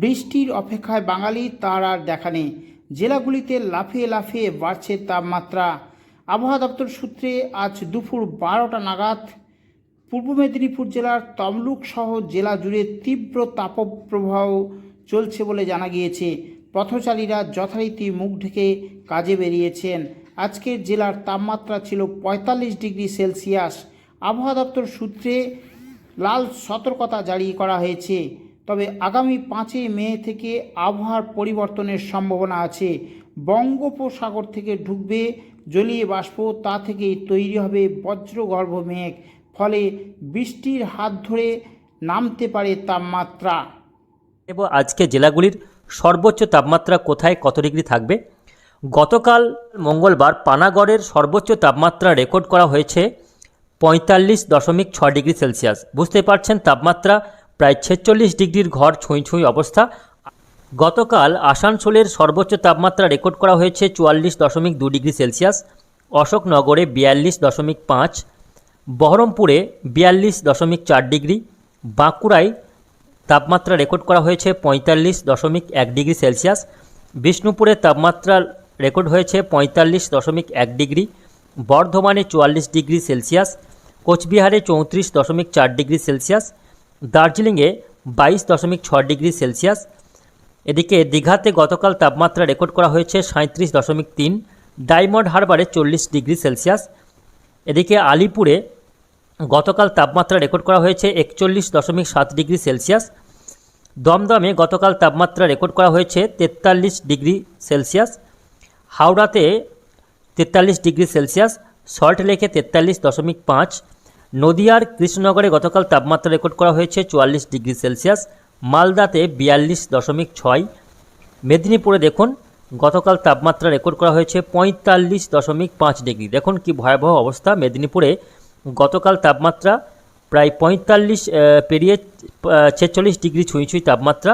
বৃষ্টির অপেক্ষায় বাঙালি তার আর দেখা নেই। জেলাগুলিতে লাফিয়ে লাফিয়ে বাড়ছে তাপমাত্রা। আবহাওয়া দপ্তর সূত্রে আজ দুপুর বারোটা নাগাদ পূর্ব মেদিনীপুর জেলার তমলুক সহ জেলা জুড়ে তীব্র তাপপ্রবাহ চলছে বলে জানা গিয়েছে। পথচারীরা যথারীতি মুখ ঢেকে কাজে বেরিয়েছেন। আজকের জেলার তাপমাত্রা ছিল পঁয়তাল্লিশ ডিগ্রি সেলসিয়াস। আবহাওয়া দপ্তর সূত্রে লাল সতর্কতা জারি করা হয়েছে। তবে আগামী পাঁচই মে থেকে আবহাওয়ার পরিবর্তনের সম্ভাবনা আছে। বঙ্গোপসাগর থেকে ঢুকবে জলীয় বাষ্প, তা থেকেই তৈরি হবে বজ্রগর্ভ মেঘ। ফলে বৃষ্টির হাত ধরে নামতে পারে তাপমাত্রা। এবং আজকে জেলাগুলির সর্বোচ্চ তাপমাত্রা কোথায় কত ডিগ্রি থাকবে? গতকাল মঙ্গলবার পানাগড়ের সর্বোচ্চ তাপমাত্রা রেকর্ড করা হয়েছে পঁয়তাল্লিশ দশমিক ছ ডিগ্রি সেলসিয়াস। বুঝতে পারছেন তাপমাত্রা প্রায় ছেচল্লিশ ডিগ্রির ঘর ছুঁই ছুঁই অবস্থা। গতকাল আসানসোলের সর্বোচ্চ তাপমাত্রা রেকর্ড করা হয়েছে চুয়াল্লিশ দশমিক দু ডিগ্রি সেলসিয়াস, অশোকনগরে বিয়াল্লিশ দশমিক পাঁচ, বহরমপুরে বিয়াল্লিশ দশমিক চার ডিগ্রি, বাঁকুড়ায় তাপমাত্রা রেকর্ড করা হয়েছে পঁয়তাল্লিশ দশমিক এক ডিগ্রি সেলসিয়াস, বিষ্ণুপুরে তাপমাত্রা রেকর্ড হয়েছে পঁয়তাল্লিশ দশমিক এক ডিগ্রি, বর্ধমানে চুয়াল্লিশ ডিগ্রি সেলসিয়াস, কোচবিহারে চৌত্রিশ দশমিক চার ডিগ্রি সেলসিয়াস দার্জিলিংয়ে বাইশ দশমিক ছ ডিগ্রি সেলসিয়াস। এদিকে দীঘাতে গতকাল তাপমাত্রা রেকর্ড করা হয়েছে সাঁত্রিশ দশমিক তিন। ডায়মন্ড হারবারে চল্লিশ ডিগ্রি সেলসিয়াস। এদিকে আলিপুরে গতকাল তাপমাত্রা রেকর্ড করা হয়েছে একচল্লিশ দশমিক সাত ডিগ্রি সেলসিয়াস। দমদমে গতকাল তাপমাত্রা রেকর্ড করা হয়েছে তেতাল্লিশ ডিগ্রি সেলসিয়াস। হাওড়াতে তেতাল্লিশ ডিগ্রি সেলসিয়াস। সল্ট লেকে তেতাল্লিশ দশমিক পাঁচ। নদিয়ার কৃষ্ণনগরে গতকাল তাপমাত্রা রেকর্ড করা হয়েছে চুয়াল্লিশ ডিগ্রি সেলসিয়াস, মালদাতে বিয়াল্লিশ দশমিক ছয়। মেদিনীপুরে দেখুন, গতকাল তাপমাত্রা রেকর্ড করা হয়েছে পঁয়তাল্লিশ দশমিক পাঁচ ডিগ্রি। দেখুন কি ভয়াবহ অবস্থা, মেদিনীপুরে গতকাল তাপমাত্রা প্রায় পঁয়তাল্লিশ পেরিয়ে ছেচল্লিশ ডিগ্রি ছুঁই ছুঁই তাপমাত্রা।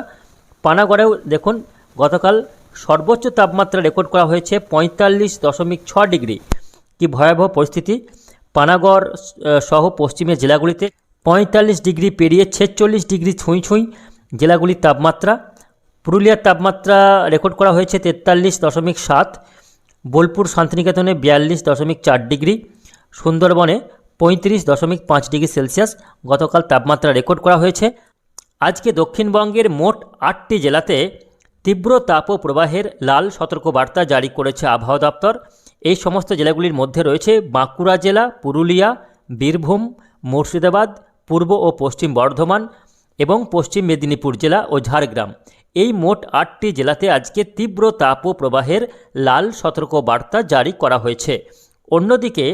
পানাগড়েও দেখুন, গতকাল সর্বোচ্চ তাপমাত্রা রেকর্ড করা হয়েছে পঁয়তাল্লিশ দশমিক ছ ডিগ্রি। কি ভয়াবহ পরিস্থিতি পানাগড় সহ পশ্চিমের জেলাগুলিতে পঁয়তাল্লিশ ডিগ্রি পেরিয়ে ছেচল্লিশ ডিগ্রি ছুঁই ছুঁই জেলাগুলির তাপমাত্রা। পুরুলিয়ার তাপমাত্রা রেকর্ড করা হয়েছে তেতাল্লিশ দশমিক সাত, বোলপুর শান্তিনিকেতনে বিয়াল্লিশ দশমিক চার ডিগ্রি, সুন্দরবনে পঁয়ত্রিশ দশমিক পাঁচ ডিগ্রি সেলসিয়াস গতকাল তাপমাত্রা রেকর্ড করা হয়েছে। আজকে দক্ষিণবঙ্গের মোট আটটি জেলাতে তীব্র তাপ ও প্রবাহের লাল সতর্কবার্তা জারি করেছে আবহাওয়া দপ্তর। এই সমস্ত জেলাগুলির মধ্যে রয়েছে বাঁকুড়া জেলা, পুরুলিয়া, বীরভূম, মুর্শিদাবাদ, পূর্ব ও পশ্চিম বর্ধমান এবং পশ্চিম মেদিনীপুর জেলা ও ঝাড়গ্রাম। এই মোট আটটি জেলাতে আজকে তীব্র তাপ ও প্রবাহের লাল সতর্ক বার্তা জারি করা হয়েছে। অন্যদিকে,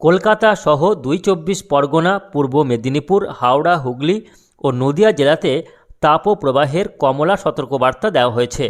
কলকাতা সহ দুই চব্বিশ পরগনা, পূর্ব মেদিনীপুর, হাওড়া, হুগলি ও নদিয়া জেলাতে তাপ ও প্রবাহের কমলা সতর্কবার্তা দেওয়া হয়েছে।